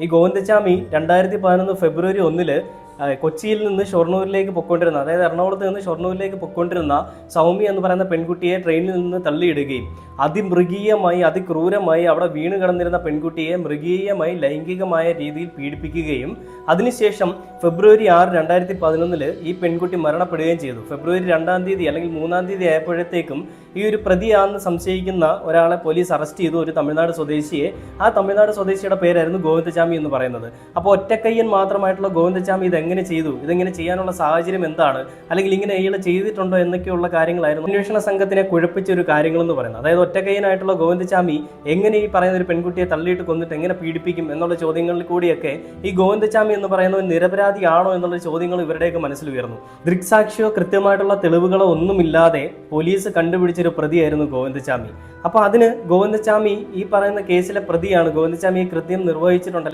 ഈ ഗോവിന്ദച്ചാമി രണ്ടായിരത്തി പതിനൊന്ന് ഫെബ്രുവരി ഒന്നിൽ ആ, കൊച്ചിയിൽ നിന്ന് ഷൊർണൂരിലേക്ക് പൊയ്ക്കൊണ്ടിരുന്ന അതായത് എറണാകുളത്ത് നിന്ന് ഷൊർണൂരിലേക്ക് പൊയ്ക്കൊണ്ടിരുന്ന സൗമ്യ എന്ന് പറയുന്ന പെൺകുട്ടിയെ ട്രെയിനിൽ നിന്ന് തള്ളിയിടുകയും അതിമൃഗീയമായി അതിക്രൂരമായി അവിടെ വീണ് കിടന്നിരുന്ന പെൺകുട്ടിയെ മൃഗീയമായി ലൈംഗികമായ രീതിയിൽ പീഡിപ്പിക്കുകയും അതിനുശേഷം ഫെബ്രുവരി ആറ് രണ്ടായിരത്തി പതിനൊന്നിൽ ഈ പെൺകുട്ടി മരണപ്പെടുകയും ചെയ്തു. ഫെബ്രുവരി രണ്ടാം തീയതി അല്ലെങ്കിൽ മൂന്നാം തീയതി ആയപ്പോഴത്തേക്കും ഈ ഒരു പ്രതിയാണെന്ന് സംശയിക്കുന്ന ഒരാളെ പോലീസ് അറസ്റ്റ് ചെയ്തു ഒരു തമിഴ്നാട് സ്വദേശിയെ. ആ തമിഴ്നാട് സ്വദേശിയുടെ പേരായിരുന്നു ഗോവിന്ദചാമി എന്ന് പറയുന്നത്. അപ്പോൾ ഒറ്റക്കയ്യൻ മാത്രമായിട്ടുള്ള ഗോവിന്ദചാമി ഇത് എങ്ങനെ ചെയ്തു? ഇതെങ്ങനെ ചെയ്യാനുള്ള സാഹചര്യം എന്താണ്? അല്ലെങ്കിൽ ഇങ്ങനെ ഇയാൾ ചെയ്തിട്ടുണ്ടോ എന്നൊക്കെയുള്ള കാര്യങ്ങളായിരുന്നു. അന്വേഷണ സംഘത്തിനെ കുഴപ്പിച്ച ഒരു കാര്യങ്ങൾ എന്ന് പറയുന്നത്. അതായത് ഒറ്റക്കൈനായിട്ടുള്ള ഗോവിന്ദചാമി എങ്ങനെ ഈ പറയുന്ന ഒരു പെൺകുട്ടിയെ തള്ളിയിട്ട് കൊന്നിട്ട് എങ്ങനെ പീഡിപ്പിക്കും എന്നുള്ള ചോദ്യങ്ങളിൽ കൂടിയൊക്കെ ഈ ഗോവിന്ദചാമി എന്ന് പറയുന്ന പറയുന്നവൻ നിരപരാധിയാണോ എന്നുള്ള ചോദ്യങ്ങൾ ഇവരുടെയൊക്കെ മനസ്സിൽ ഉയർന്നു. ദൃക്സാക്ഷിയോ കൃത്യമായിട്ടുള്ള തെളിവുകളോ ഒന്നുമില്ലാതെ പോലീസ് കണ്ടുപിടിച്ചൊരു പ്രതിയായിരുന്നു ഗോവിന്ദചാമി അപ്പോൾ അതിന് ഗോവിന്ദചാമി ഈ പറയുന്ന കേസിലെ പ്രതിയാണ്. ഗോവിന്ദചാമി കൃത്യം നിർവഹിച്ചിട്ടുണ്ട്.